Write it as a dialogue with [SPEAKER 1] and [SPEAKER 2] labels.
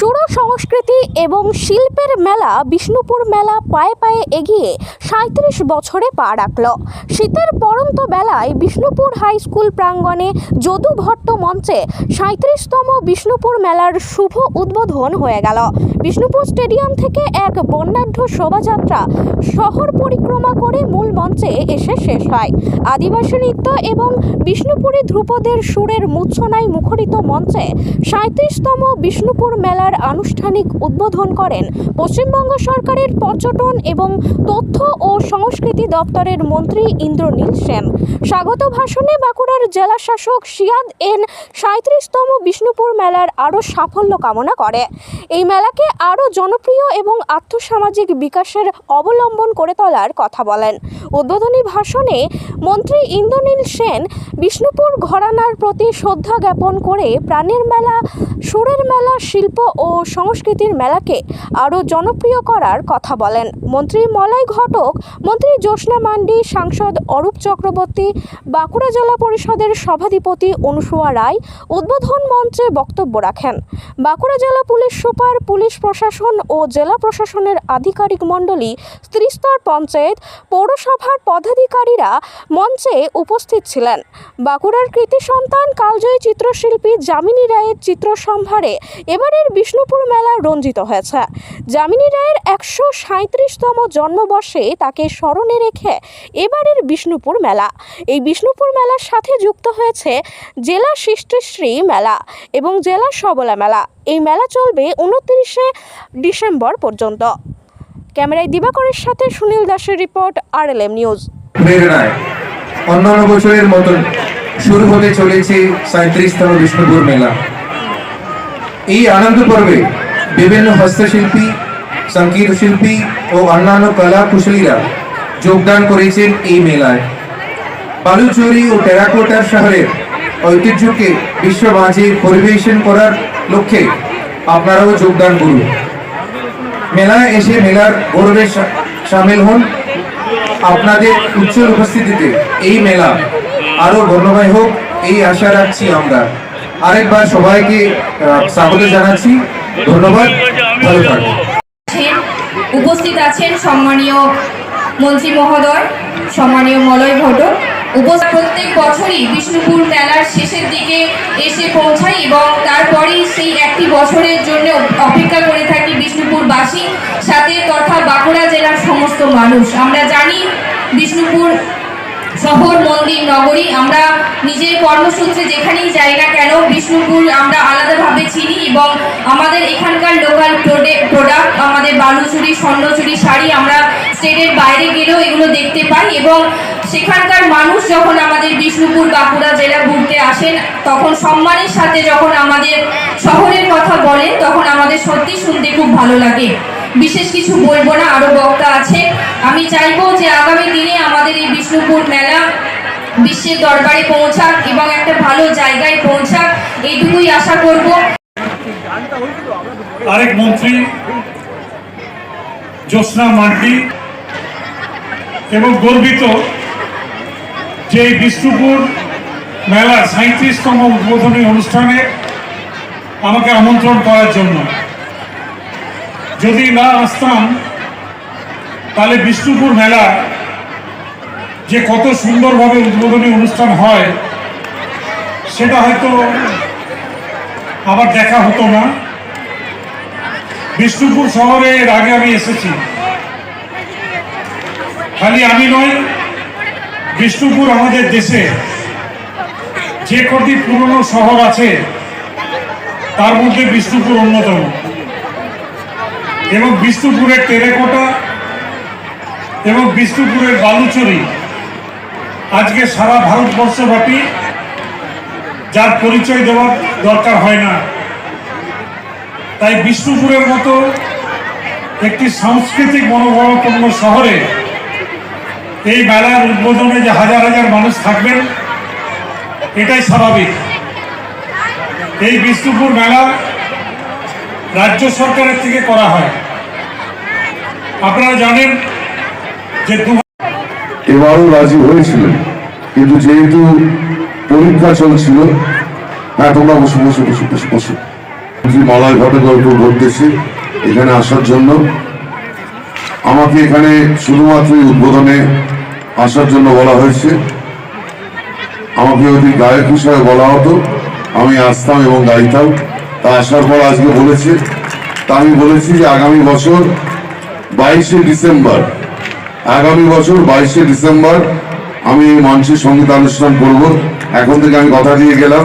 [SPEAKER 1] সুর সংস্কৃতি এবং শিল্পের মেলা বিষ্ণুপুর মেলা পায়ে পায়ে এগিয়ে সাঁত্রিশ বছরে পা রাখল। শীতের পরন্ত বেলায় বিষ্ণুপুর হাই স্কুল প্রাঙ্গণে যদু ভট্ট মঞ্চে সাঁত্রিশতম বিষ্ণুপুর মেলার শুভ উদ্বোধন হয়ে গেল। বিষ্ণুপুর স্টেডিয়াম থেকে এক বর্ণাঢ্য শোভাযাত্রা শহর পরিক্রমা করে মূল মঞ্চে এসে শেষ হয়। আদিবাসী নৃত্য এবং বিষ্ণুপুরী ধ্রুপদের সুরের মূর্ছনায় মুখরিত মঞ্চে সাঁত্রিশতম বিষ্ণুপুর মেলার আনুষ্ঠানিক উদ্বোধন করেন। পশ্চিমবঙ্গ সরকারের পর্যটন এবং তথ্য ও সংস্কৃতি দপ্তরের মন্ত্রী ইন্দ্রনীল সেন। স্বাগত ভাষণে বাঁকুড়ার জেলা শাসক সিয়াদ এন সাঁত্রিশতম বিষ্ণুপুর মেলার আরও সাফল্য কামনা করে। এই মেলাকে আরও জনপ্রিয় এবং আর্থসামাজিক বিকাশের অবলম্বন করে তোলার কথা বলেন। উদ্বোধনী ভাষণে মন্ত্রী ইন্দ্রনীল সেন বিষ্ণুপুর ঘরানার প্রতি শ্রদ্ধা জ্ঞাপন করে প্রাণের মেলা, সুরের মেলা, শিল্প ও সংস্কৃতির মেলাকে আরও জনপ্রিয় করার কথা বলেন। মন্ত্রী মলয় ঘটক, মন্ত্রী জ্যোৎস্না মান্ডি, সাংসদ অরূপ চক্রবর্তী, বাঁকুড়া জেলা পরিষদের সভাধিপতি অনুসুয়া রায় উদ্বোধন মঞ্চে বক্তব্য রাখেন। বাঁকুড়া জেলা পুলিশ সুপার, পুলিশ প্রশাসন ও জেলা প্রশাসনের আধিকারিক মণ্ডলী, ত্রিস্তর পঞ্চায়েত, পৌরসভার পদাধিকারীরা মঞ্চে উপস্থিত ছিলেন। বাঁকুড়ার কৃতি সন্তান কালজয়ী চিত্রশিল্পী যামিনী রায়ের চিত্র সম্ভারে এবারের বিষ্ণুপুর মেলা রঞ্জিত হয়েছে। যামিনী রায়ের একশো সাঁত্রিশতম জন্মবর্ষে তাকে স্মরণে রেখে এবারের বিষ্ণুপুর মেলা। এই বিষ্ণুপুর মেলার সাথে যুক্ত হয়েছে জেলা সৃষ্টিশ্রী মেলা এবং জেলা সবলা মেলা। এই মেলা চলবে উনত্রিশে ডিসেম্বর পর্যন্ত। ক্যামেরায় দিবাকরের সাথে সুনীল দাসের রিপোর্ট আর এল
[SPEAKER 2] এম নিউজ অন্যান্য বছরের মতন শুরু হতে চলেছে সাঁত্রিশতম বিষ্ণুপুর মেলা। এই আনন্দ পর্বে বিভিন্ন হস্তশিল্পী সংগীত শিল্পী ও অন্যান্য কলা কুশলীরা যোগদান করেছেন এই মেলায়। বালুচুরি ও টেরাকোটার শহরের ঐতিহ্যকে বিশ্ব মাঝে পরিবেশন করার লক্ষ্যে আপনারাও যোগদান করুন। মেলায় এসে মেলার গৌরবে সামিল হন। আপনাদের উজ্জ্বল উপস্থিতিতে এই মেলা আরও বর্ণময় হোক, এই আশা রাখছি আমরা। আরেকবার সবাইকে স্বাগত জানাচ্ছি। ধন্যবাদ। ভালো থাকবেন
[SPEAKER 3] উপস্থিত আছেন সম্মানীয় মন্ত্রী মহোদয়, সম্মানীয় মলয় ঘটক উপস্থিত প্রত্যেক বছরই বিষ্ণুপুর মেলার শেষের দিকে এসে পৌঁছাই এবং তারপরেই সেই একটি বছরের জন্য অপেক্ষা করে থাকি বিষ্ণুপুরবাসী। সাথে তথা বাঁকুড়া জেলার সমস্ত মানুষ। আমরা জানি, বিষ্ণুপুর শহর মন্দির নগরী, আমরা কর্মসূত্রে যেখানেই যাই না কেন, বিষ্ণুপুর আমরা আলাদাভাবে চিনি এবং আমাদের এখানকার লোকাল প্রোডাক্ট আমাদের বালুচুরি, স্বর্ণচুরি শাড়ি আমরা স্টেটের বাইরে গেলেও এগুলো দেখতে পাই এবং সেখানকার মানুষ যখন আমাদের বিষ্ণুপুর বাঁকুড়া জেলা ঘুরতে আসেন, তখন সম্মানের সাথে যখন আমাদের শহরের কথা বলেন, তখন আমাদের সত্যি শুনতে খুব ভালো লাগে। বিশেষ কিছু বলব না আরও বক্তা আছে। আমি চাইব যে আগামী দিনে আমাদের এই বিষ্ণুপুর মেলা বিশ্বের দরবারে পৌঁছাক এবং একটা ভালো জায়গায় পৌঁছাক, এইটুকুই আশা করব।
[SPEAKER 4] আরেক মন্ত্রী জ্যোৎস্না মান্ডি, এবং গর্বিত যে বিষ্ণুপুর মেলার সাঁত্রিশতম উদ্বোধনী অনুষ্ঠানে আমাকে আমন্ত্রণ করার জন্য। যদি না আসতাম, তাহলে বিষ্ণুপুর মেলা যে কত সুন্দরভাবে উদ্বোধনী অনুষ্ঠান হয়, সেটা হয়তো আবার দেখা হতো না। বিষ্ণুপুর শহরে এর আগে আমি এসেছি। খালি আমি নয়, বিষ্ণুপুর আমাদের দেশে যে কটি পুরনো শহর আছে, তার মধ্যে বিষ্ণুপুর অন্যতম। এবং বিষ্ণুপুরের টেরেকোটা এবং বিষ্ণুপুরের বালুচরি আজকে সারা ভারতবর্ষব্যাপী যার পরিচয় দেওয়ার দরকার হয় না। তাই বিষ্ণুপুরের মতো একটি সাংস্কৃতিক মনোভাবাপন্ন শহরে এই মেলার উদ্বোধনে যে হাজার হাজার মানুষ থাকবেন, এটাই স্বাভাবিক। এই বিষ্ণুপুর মেলা রাজ্য সরকারের থেকে করা হয়। আপনারা জানেন যে দু
[SPEAKER 5] এবারও রাজি হয়েছিলেন কিন্তু যেহেতু পরীক্ষা চলছিল হ্যাঁ তোমরা বসে বসে বসে বসে বসে। মলয় ভট্টাচার্য উদ্দেশ্যে এখানে আসার জন্য। আমাকে এখানে শুধুমাত্র উদ্বোধনে আসার জন্য বলা হয়েছে। আমাকে যদি গায়ক হিসাবে বলা হতো। আমি আসতাম এবং গাইতাম। তা আসার পর আজকে বলেছে, তা আমি বলেছি যে আগামী বছর বাইশে ডিসেম্বর আগামী বছর বাইশে ডিসেম্বর আমি মঞ্চে সঙ্গীতানুষ্ঠান করব। এখন থেকে আমি কথা দিয়ে গেলাম।